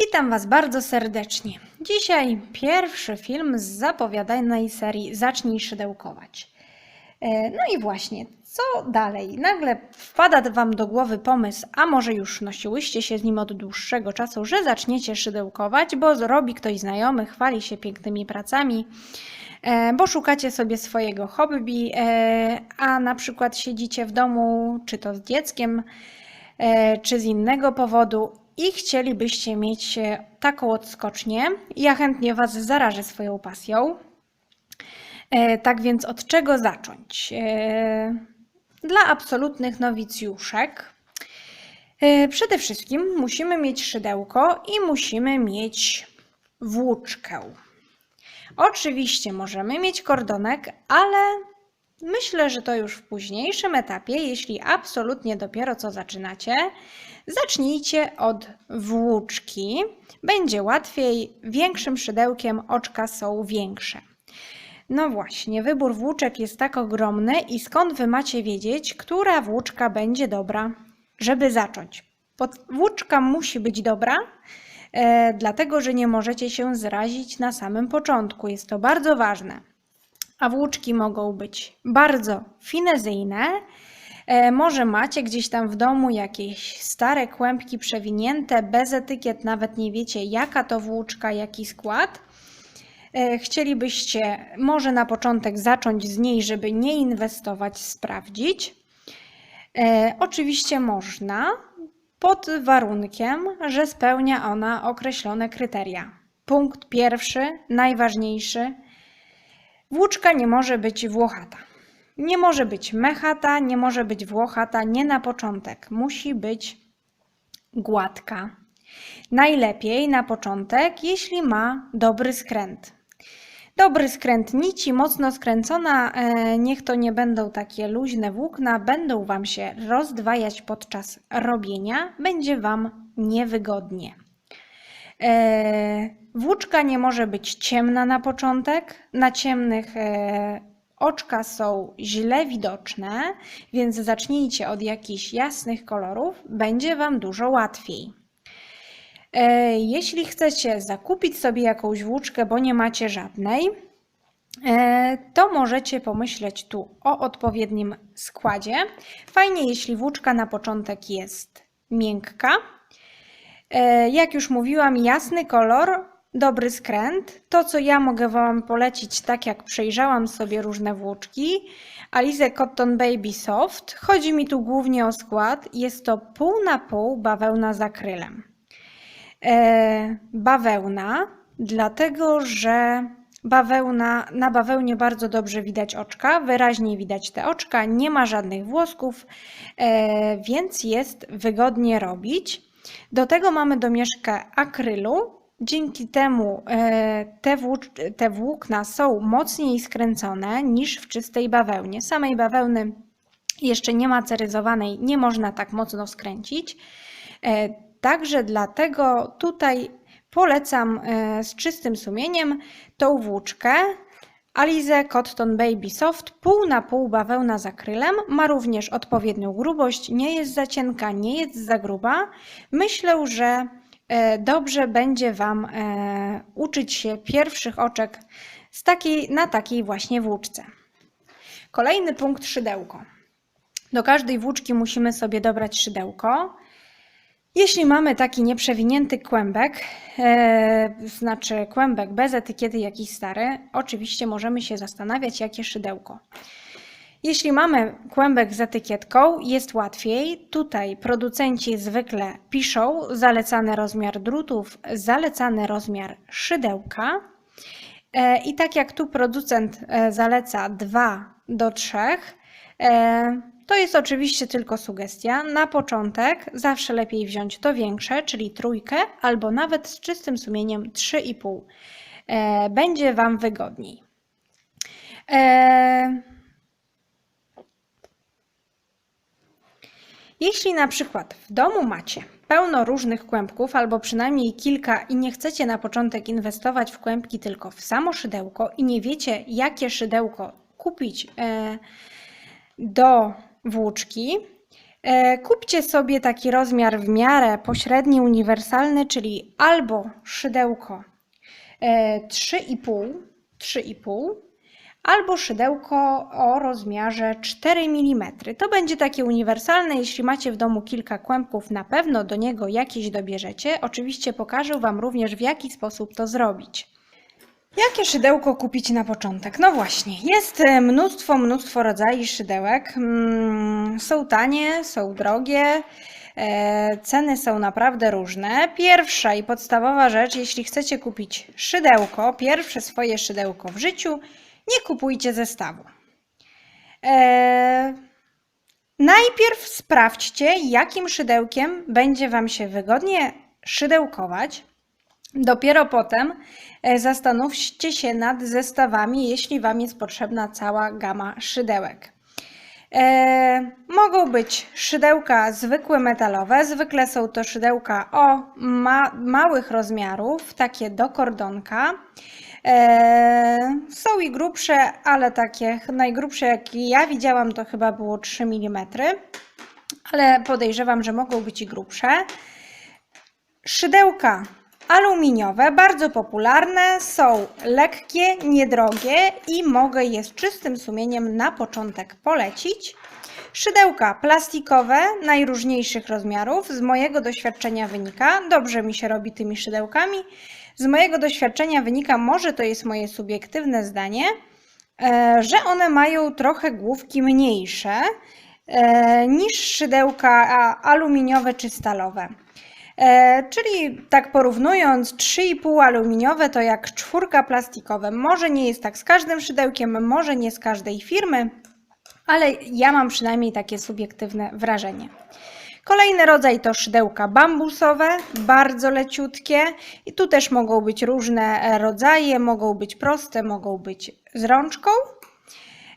Witam Was bardzo serdecznie. Dzisiaj pierwszy film z zapowiadanej serii Zacznij szydełkować. E, No i właśnie, co dalej? Nagle wpada Wam do głowy pomysł, a może już nosiłyście się z nim od dłuższego czasu, że zaczniecie szydełkować, bo robi ktoś znajomy, chwali się pięknymi pracami, e, bo szukacie sobie swojego hobby, e, a na przykład siedzicie w domu, czy to z dzieckiem, czy z innego powodu i chcielibyście mieć e, taką odskocznię. Ja chętnie Was zarażę swoją pasją. E, Tak więc od czego zacząć? E, Dla absolutnych nowicjuszek przede wszystkim musimy mieć szydełko i musimy mieć włóczkę. Oczywiście możemy mieć kordonek, ale myślę, że to już w późniejszym etapie, jeśli absolutnie dopiero co zaczynacie, zacznijcie od włóczki. Będzie łatwiej, większym szydełkiem oczka są większe. No właśnie, wybór włóczek jest tak ogromny i skąd wy macie wiedzieć, która włóczka będzie dobra, żeby zacząć? Bo włóczka musi być dobra, e, dlatego że nie możecie się zrazić na samym początku. Jest to bardzo ważne. A włóczki mogą być bardzo finezyjne. E, może macie gdzieś tam w domu jakieś stare kłębki przewinięte, bez etykiet, nawet nie wiecie jaka to włóczka, jaki skład. E, Chcielibyście może na początek zacząć z niej, żeby nie inwestować, sprawdzić. E, oczywiście można, pod warunkiem, że spełnia ona określone kryteria. Punkt pierwszy, najważniejszy. Włóczka nie może być włochata. Nie może być mechata, nie może być włochata, nie na początek. Musi być gładka. Najlepiej na początek, jeśli ma dobry skręt. Dobry skręt nici, mocno skręcona, e, niech to nie będą takie luźne włókna, będą Wam się rozdwajać podczas robienia, będzie Wam niewygodnie. E, Włóczka nie może być ciemna na początek. Na ciemnych e, oczka są źle widoczne, więc zacznijcie od jakichś jasnych kolorów, będzie Wam dużo łatwiej. E, Jeśli chcecie zakupić sobie jakąś włóczkę, bo nie macie żadnej, e, to możecie pomyśleć tu o odpowiednim składzie. Fajnie, jeśli włóczka na początek jest miękka. E, Jak już mówiłam, jasny kolor, dobry skręt. To, co ja mogę Wam polecić, tak jak przejrzałam sobie różne włóczki, Alize Cotton Baby Soft. Chodzi mi tu głównie o skład. Jest to pół na pół bawełna z akrylem. E, bawełna, dlatego że bawełna, na bawełnie bardzo dobrze widać oczka, wyraźnie widać te oczka, nie ma żadnych włosków, e, więc jest wygodnie robić. Do tego mamy domieszkę akrylu. Dzięki temu e, te, włócz- te włókna są mocniej skręcone niż w czystej bawełnie. Samej bawełny jeszcze nie maceryzowanej nie można tak mocno skręcić. E, Także dlatego tutaj polecam e, z czystym sumieniem tą włóczkę Alize Cotton Baby Soft pół na pół bawełna z akrylem. Ma również odpowiednią grubość, nie jest za cienka, nie jest za gruba. Myślę, że dobrze będzie Wam e, uczyć się pierwszych oczek z takiej, na takiej właśnie włóczce. Kolejny punkt szydełko. Do każdej włóczki musimy sobie dobrać szydełko. Jeśli mamy taki nieprzewinięty kłębek, e, znaczy kłębek bez etykiety jakiś stary, oczywiście możemy się zastanawiać, jakie szydełko. Jeśli mamy kłębek z etykietką, jest łatwiej. Tutaj producenci zwykle piszą zalecany rozmiar drutów, zalecany rozmiar szydełka. E, I tak jak tu producent e, zaleca 2 do 3, e, to jest oczywiście tylko sugestia. Na początek zawsze lepiej wziąć to większe, czyli trójkę, albo nawet z czystym sumieniem 3,5. E, Będzie Wam wygodniej. Jeśli na przykład w domu macie pełno różnych kłębków, albo przynajmniej kilka i nie chcecie na początek inwestować w kłębki, tylko w samo szydełko i nie wiecie, jakie szydełko kupić e, do włóczki, E, Kupcie sobie taki rozmiar w miarę pośredni, uniwersalny, czyli albo szydełko e, 3,5, 3,5 albo szydełko o rozmiarze 4 mm. To będzie takie uniwersalne, jeśli macie w domu kilka kłębków, na pewno do niego jakieś dobierzecie. Oczywiście pokażę Wam również w jaki sposób to zrobić. Jakie szydełko kupić na początek? No właśnie, jest e, mnóstwo, mnóstwo rodzajów szydełek. Mm, Są tanie, są drogie. e, Ceny są naprawdę różne. Pierwsza i podstawowa rzecz, jeśli chcecie kupić szydełko, pierwsze swoje szydełko w życiu, nie kupujcie zestawu. E, Najpierw sprawdźcie, jakim szydełkiem będzie Wam się wygodnie szydełkować. Dopiero potem e, zastanówcie się nad zestawami, jeśli Wam jest potrzebna cała gama szydełek. E, mogą być szydełka zwykłe metalowe, zwykle są to szydełka o ma, małych rozmiarów, takie do kordonka. E, są i grubsze, ale takie najgrubsze, jakie ja widziałam, to chyba było 3 mm, ale podejrzewam, że mogą być i grubsze. Szydełka aluminiowe, bardzo popularne, są lekkie, niedrogie i mogę je z czystym sumieniem na początek polecić. Szydełka plastikowe najróżniejszych rozmiarów, z mojego doświadczenia wynika, dobrze mi się robi tymi szydełkami. Z mojego doświadczenia wynika, może to jest moje subiektywne zdanie, e, że one mają trochę główki mniejsze e, niż szydełka aluminiowe czy stalowe. E, czyli tak porównując, 3,5 aluminiowe to jak czwórka plastikowe. Może nie jest tak z każdym szydełkiem, może nie z każdej firmy, ale ja mam przynajmniej takie subiektywne wrażenie. Kolejny rodzaj to szydełka bambusowe, bardzo leciutkie i tu też mogą być różne e, rodzaje, mogą być proste, mogą być z rączką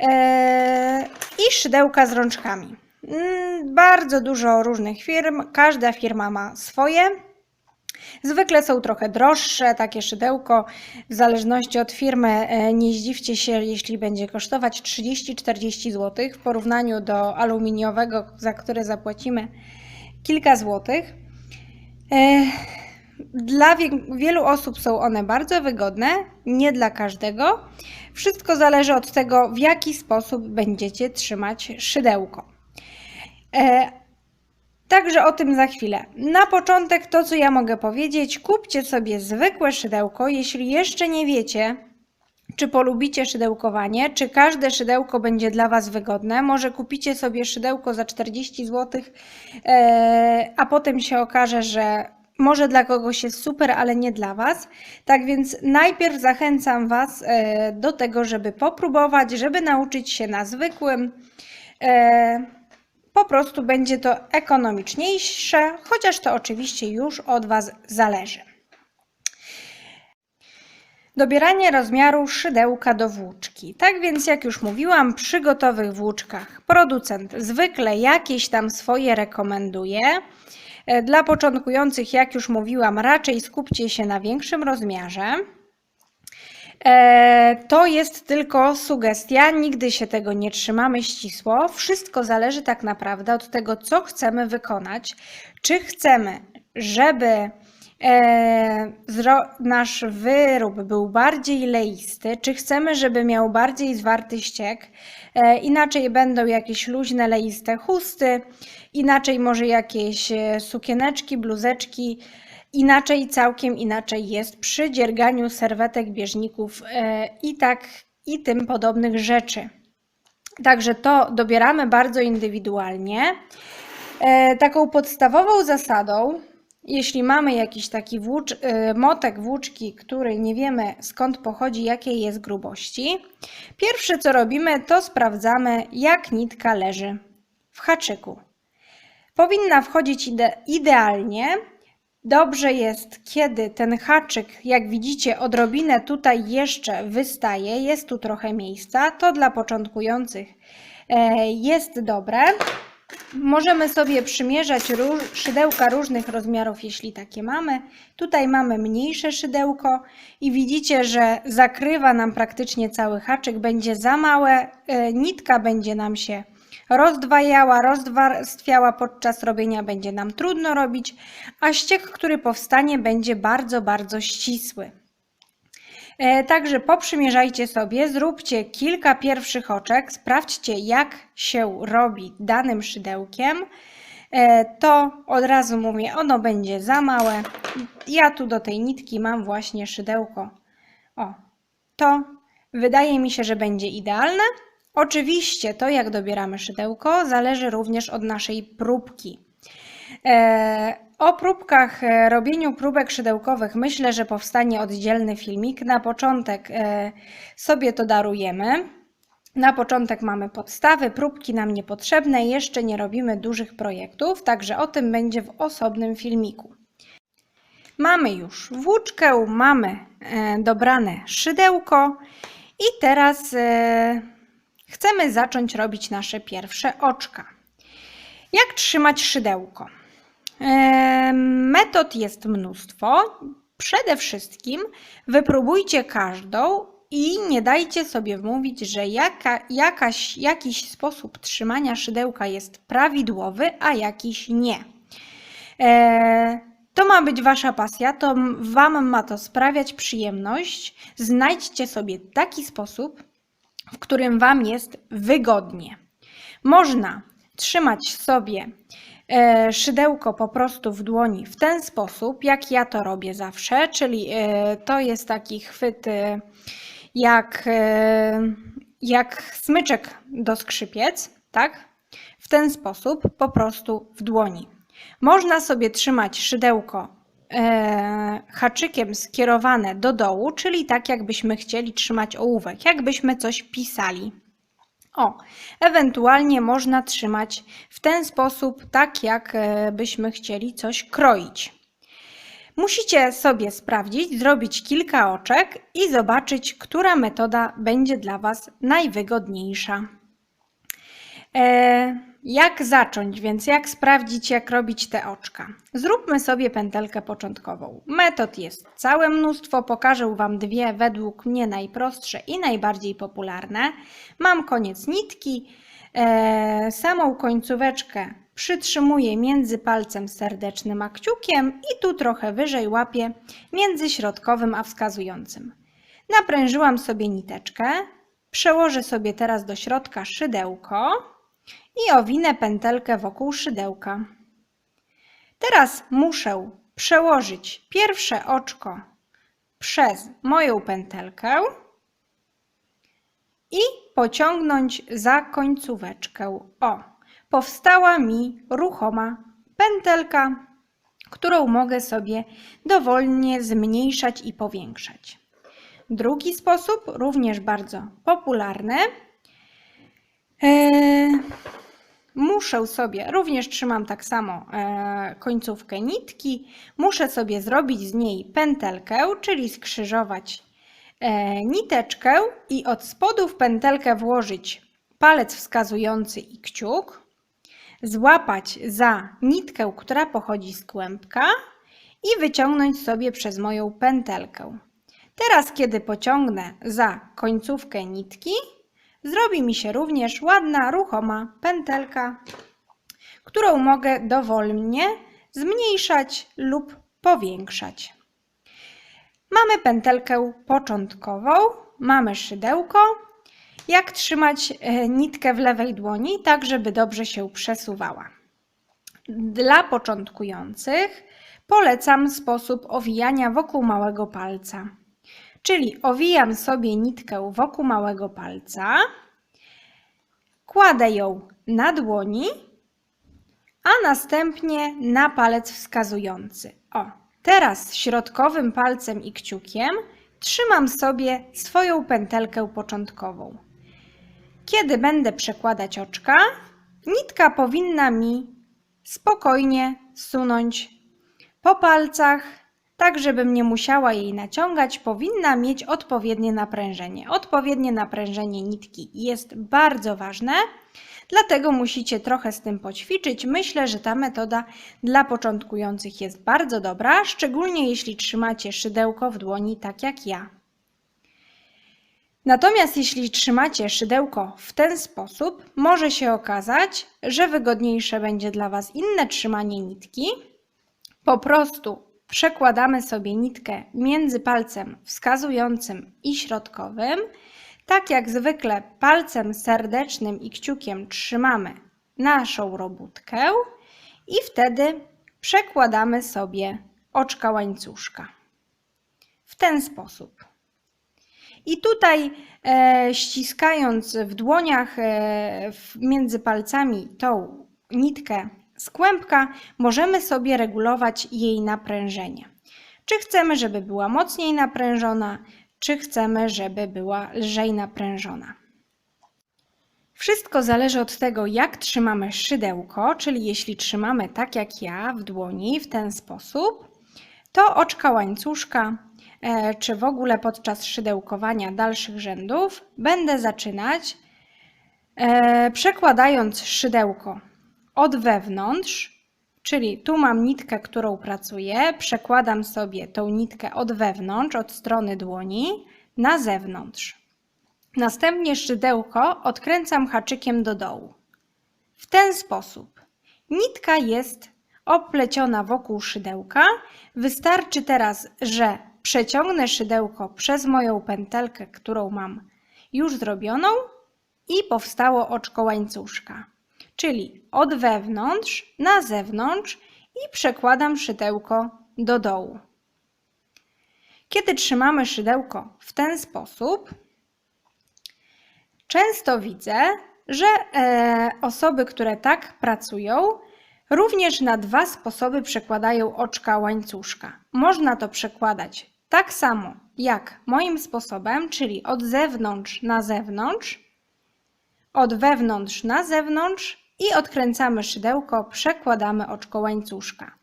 e, i szydełka z rączkami. Mm, Bardzo dużo różnych firm, każda firma ma swoje. Zwykle są trochę droższe, takie szydełko, w zależności od firmy. e, Nie zdziwcie się, jeśli będzie kosztować 30-40 zł w porównaniu do aluminiowego, za które zapłacimy kilka złotych. E, Dla wie- wielu osób są one bardzo wygodne, nie dla każdego. Wszystko zależy od tego, w jaki sposób będziecie trzymać szydełko. E, Także o tym za chwilę. Na początek to, co ja mogę powiedzieć, kupcie sobie zwykłe szydełko, jeśli jeszcze nie wiecie, czy polubicie szydełkowanie, czy każde szydełko będzie dla Was wygodne. Może kupicie sobie szydełko za 40 zł, e, a potem się okaże, że może dla kogoś jest super, ale nie dla Was. Tak więc najpierw zachęcam Was e, do tego, żeby popróbować, żeby nauczyć się na zwykłym. Po prostu będzie to ekonomiczniejsze, chociaż to oczywiście już od Was zależy. Dobieranie rozmiaru szydełka do włóczki. Tak więc, jak już mówiłam, przy gotowych włóczkach producent zwykle jakieś tam swoje rekomenduje. E, Dla początkujących, jak już mówiłam, raczej skupcie się na większym rozmiarze. E, To jest tylko sugestia, nigdy się tego nie trzymamy ścisło. Wszystko zależy tak naprawdę od tego, co chcemy wykonać. Czy chcemy, żeby e, nasz wyrób był bardziej leisty, czy chcemy, żeby miał bardziej zwarty ściek. E, Inaczej będą jakieś luźne, leiste chusty, inaczej może jakieś sukieneczki, bluzeczki. Inaczej, całkiem inaczej jest przy dzierganiu serwetek, bieżników e, i tak i tym podobnych rzeczy. Także to dobieramy bardzo indywidualnie. E, Taką podstawową zasadą, jeśli mamy jakiś taki włócz, e, motek włóczki, który nie wiemy skąd pochodzi, jakiej jest grubości, pierwsze co robimy, to sprawdzamy, jak nitka leży w haczyku. Powinna wchodzić ide idealnie. Dobrze jest, kiedy ten haczyk, jak widzicie, odrobinę tutaj jeszcze wystaje, jest tu trochę miejsca. To dla początkujących e, jest dobre. Możemy sobie przymierzać róż, szydełka różnych rozmiarów, jeśli takie mamy. Tutaj mamy mniejsze szydełko i widzicie, że zakrywa nam praktycznie cały haczyk. Będzie za małe, e, nitka będzie nam się rozdwajała, rozwarstwiała podczas robienia, będzie nam trudno robić, a ściek, który powstanie, będzie bardzo, bardzo ścisły. E, Także poprzymierzajcie sobie, zróbcie kilka pierwszych oczek, sprawdźcie jak się robi danym szydełkiem. E, To od razu mówię, ono będzie za małe. Ja tu do tej nitki mam właśnie szydełko. O, to wydaje mi się, że będzie idealne. Oczywiście to, jak dobieramy szydełko, zależy również od naszej próbki. E, O próbkach, e, robieniu próbek szydełkowych myślę, że powstanie oddzielny filmik. Na początek e, sobie to darujemy. Na początek mamy podstawy, próbki nam niepotrzebne, jeszcze nie robimy dużych projektów, także o tym będzie w osobnym filmiku. Mamy już włóczkę, mamy dobrane szydełko i teraz chcemy zacząć robić nasze pierwsze oczka. Jak trzymać szydełko? E, Metod jest mnóstwo. Przede wszystkim wypróbujcie każdą i nie dajcie sobie wmówić, że jaka, jakaś, jakiś sposób trzymania szydełka jest prawidłowy, a jakiś nie. E, To ma być wasza pasja, to wam ma to sprawiać przyjemność. Znajdźcie sobie taki sposób, w którym wam jest wygodnie. Można trzymać sobie e, szydełko po prostu w dłoni w ten sposób, jak ja to robię zawsze, czyli e, to jest taki chwyt e, jak, jak smyczek do skrzypiec, tak? W ten sposób po prostu w dłoni. Można sobie trzymać szydełko e, haczykiem skierowane do dołu, czyli tak jakbyśmy chcieli trzymać ołówek, jakbyśmy coś pisali. O, ewentualnie można trzymać w ten sposób, tak jak e, chcieli coś kroić. Musicie sobie sprawdzić, zrobić kilka oczek i zobaczyć, która metoda będzie dla Was najwygodniejsza. E, jak zacząć, więc jak sprawdzić, jak robić te oczka? Zróbmy sobie pętelkę początkową. Metod jest całe mnóstwo, pokażę Wam dwie według mnie najprostsze i najbardziej popularne. Mam koniec nitki, e, samą końcóweczkę przytrzymuję między palcem serdecznym a kciukiem i tu trochę wyżej łapię między środkowym a wskazującym. Naprężyłam sobie niteczkę, przełożę sobie teraz do środka szydełko i owinę pętelkę wokół szydełka. Teraz muszę przełożyć pierwsze oczko przez moją pętelkę i pociągnąć za końcóweczkę. O, powstała mi ruchoma pętelka, którą mogę sobie dowolnie zmniejszać i powiększać. Drugi sposób, również bardzo popularny. Eee, muszę sobie, również trzymam tak samo e, końcówkę nitki, muszę sobie zrobić z niej pętelkę, czyli skrzyżować e, niteczkę i od spodu w pętelkę włożyć palec wskazujący i kciuk, złapać za nitkę, która pochodzi z kłębka i wyciągnąć sobie przez moją pętelkę. Teraz, kiedy pociągnę za końcówkę nitki, zrobi mi się również ładna, ruchoma pętelka, którą mogę dowolnie zmniejszać lub powiększać. Mamy pętelkę początkową, mamy szydełko. Jak trzymać e, nitkę w lewej dłoni, tak żeby dobrze się przesuwała. Dla początkujących polecam sposób owijania wokół małego palca. Czyli owijam sobie nitkę wokół małego palca, kładę ją na dłoni, a następnie na palec wskazujący. O, teraz środkowym palcem i kciukiem trzymam sobie swoją pętelkę początkową. Kiedy będę przekładać oczka, nitka powinna mi spokojnie sunąć po palcach, tak żebym nie musiała jej naciągać, powinna mieć odpowiednie naprężenie. Odpowiednie naprężenie nitki jest bardzo ważne, dlatego musicie trochę z tym poćwiczyć. Myślę, że ta metoda dla początkujących jest bardzo dobra, szczególnie jeśli trzymacie szydełko w dłoni tak jak ja. Natomiast jeśli trzymacie szydełko w ten sposób, może się okazać, że wygodniejsze będzie dla Was inne trzymanie nitki. Po prostu przekładamy sobie nitkę między palcem wskazującym i środkowym. Tak jak zwykle palcem serdecznym i kciukiem trzymamy naszą robótkę i wtedy przekładamy sobie oczka łańcuszka. W ten sposób. I tutaj e, ściskając w dłoniach e, między palcami tą nitkę z kłębka, możemy sobie regulować jej naprężenie. Czy chcemy, żeby była mocniej naprężona, czy chcemy, żeby była lżej naprężona. Wszystko zależy od tego, jak trzymamy szydełko, czyli jeśli trzymamy tak jak ja w dłoni, w ten sposób, to oczka łańcuszka, e, czy w ogóle podczas szydełkowania dalszych rzędów, będę zaczynać e, przekładając szydełko od wewnątrz, czyli tu mam nitkę, którą pracuję, przekładam sobie tą nitkę od wewnątrz, od strony dłoni na zewnątrz. Następnie szydełko odkręcam haczykiem do dołu. W ten sposób. Nitka jest opleciona wokół szydełka. Wystarczy teraz, że przeciągnę szydełko przez moją pętelkę, którą mam już zrobioną i powstało oczko łańcuszka. Czyli od wewnątrz na zewnątrz i przekładam szydełko do dołu. Kiedy trzymamy szydełko w ten sposób, Często widzę, że e, osoby, które tak pracują, również na dwa sposoby przekładają oczka łańcuszka. Można to przekładać tak samo jak moim sposobem, czyli od zewnątrz na zewnątrz, od wewnątrz na zewnątrz i odkręcamy szydełko, przekładamy oczko łańcuszka.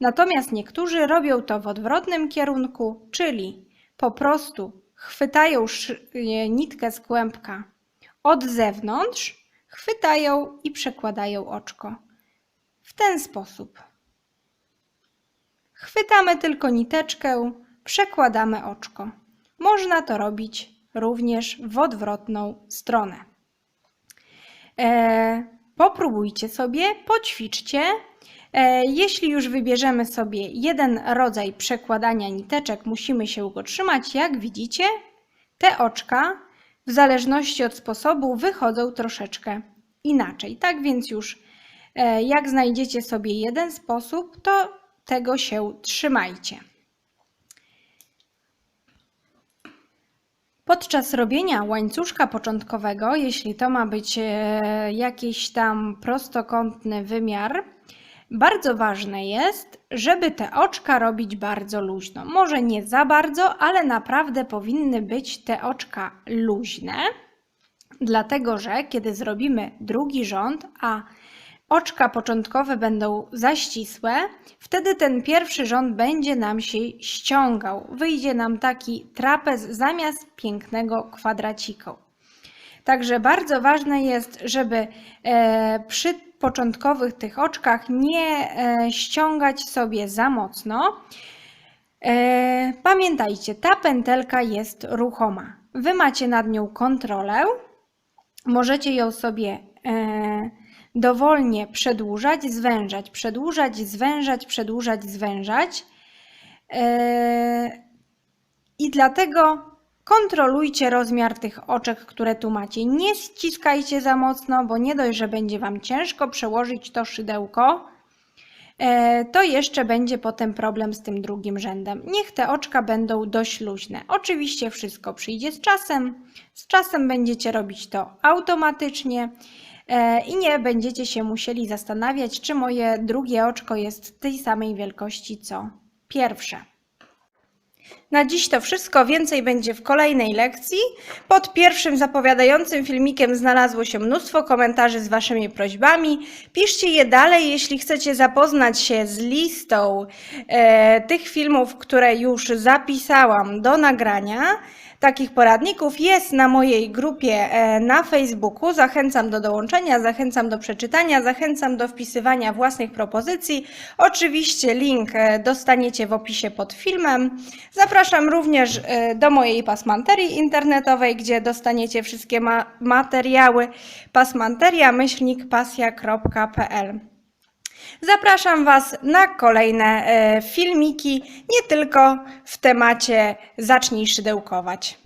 Natomiast niektórzy robią to w odwrotnym kierunku, czyli po prostu chwytają nitkę z kłębka od zewnątrz, chwytają i przekładają oczko. W ten sposób. Chwytamy tylko niteczkę, przekładamy oczko. Można to robić również w odwrotną stronę. E, popróbujcie sobie, poćwiczcie. E, jeśli już wybierzemy sobie jeden rodzaj przekładania niteczek, musimy się go trzymać. Jak widzicie, te oczka w zależności od sposobu wychodzą troszeczkę inaczej. Tak więc już e, jak znajdziecie sobie jeden sposób, to tego się trzymajcie. Podczas robienia łańcuszka początkowego, jeśli to ma być e, jakiś tam prostokątny wymiar, bardzo ważne jest, żeby te oczka robić bardzo luźno. Może nie za bardzo, ale naprawdę powinny być te oczka luźne, dlatego że kiedy zrobimy drugi rząd, a oczka początkowe będą za ścisłe, wtedy ten pierwszy rząd będzie nam się ściągał. Wyjdzie nam taki trapez zamiast pięknego kwadraciku. Także bardzo ważne jest, żeby e, przy początkowych tych oczkach nie e, ściągać sobie za mocno. E, pamiętajcie, ta pętelka jest ruchoma. Wy macie nad nią kontrolę. Możecie ją sobie dowolnie przedłużać, zwężać, przedłużać, zwężać, przedłużać, zwężać. I dlatego Kontrolujcie rozmiar tych oczek, które tu macie. Nie ściskajcie za mocno, bo nie dość, że będzie Wam ciężko przełożyć to szydełko, e, to jeszcze będzie potem problem z tym drugim rzędem. Niech te oczka będą dość luźne. Oczywiście wszystko przyjdzie z czasem. Z czasem będziecie robić to automatycznie i nie będziecie się musieli zastanawiać, czy moje drugie oczko jest tej samej wielkości co pierwsze. Na dziś to wszystko, więcej będzie w kolejnej lekcji. Pod pierwszym zapowiadającym filmikiem znalazło się mnóstwo komentarzy z Waszymi prośbami. Piszcie je dalej, jeśli chcecie zapoznać się z listą e, tych filmów, które już zapisałam do nagrania takich poradników jest na mojej grupie e, na Facebooku. Zachęcam do dołączenia, zachęcam do przeczytania, zachęcam do wpisywania własnych propozycji. Oczywiście link e, dostaniecie w opisie pod filmem. Zapraszam również e, do mojej pasmanterii internetowej, gdzie dostaniecie wszystkie ma- materiały pasmanteria myślnik pasja.pl. Zapraszam Was na kolejne e, filmiki, nie tylko w temacie Zacznij szydełkować.